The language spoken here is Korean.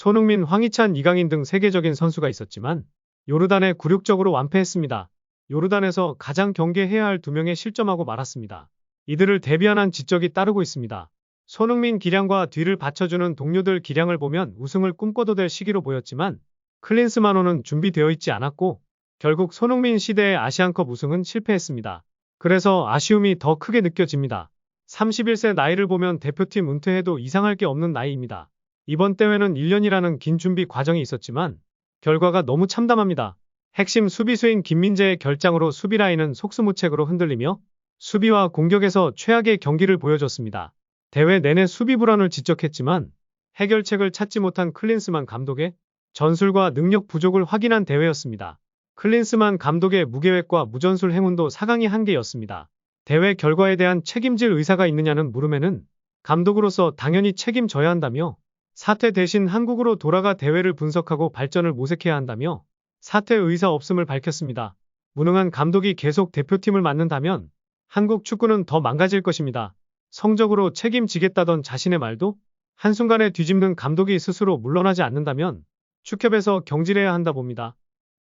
손흥민, 황희찬, 이강인 등 세계적인 선수가 있었지만 요르단에 굴욕적으로 완패했습니다. 요르단에서 가장 경계해야 할 두 명에 실점하고 말았습니다. 이들을 대비하는 지적이 따르고 있습니다. 손흥민 기량과 뒤를 받쳐주는 동료들 기량을 보면 우승을 꿈꿔도 될 시기로 보였지만 클린스만호는 준비되어 있지 않았고 결국 손흥민 시대의 아시안컵 우승은 실패했습니다. 그래서 아쉬움이 더 크게 느껴집니다. 31세 나이를 보면 대표팀 은퇴해도 이상할 게 없는 나이입니다. 이번 대회는 1년이라는 긴 준비 과정이 있었지만 결과가 너무 참담합니다. 핵심 수비수인 김민재의 결장으로 수비 라인은 속수무책으로 흔들리며 수비와 공격에서 최악의 경기를 보여줬습니다. 대회 내내 수비 불안을 지적했지만 해결책을 찾지 못한 클린스만 감독의 전술과 능력 부족을 확인한 대회였습니다. 클린스만 감독의 무계획과 무전술 행운도 4강이 한계였습니다. 대회 결과에 대한 책임질 의사가 있느냐는 물음에는 감독으로서 당연히 책임져야 한다며 사퇴 대신 한국으로 돌아가 대회를 분석하고 발전을 모색해야 한다며 사퇴 의사 없음을 밝혔습니다. 무능한 감독이 계속 대표팀을 맡는다면 한국 축구는 더 망가질 것입니다. 성적으로 책임지겠다던 자신의 말도 한순간에 뒤집는 감독이 스스로 물러나지 않는다면 축협에서 경질해야 한다 봅니다.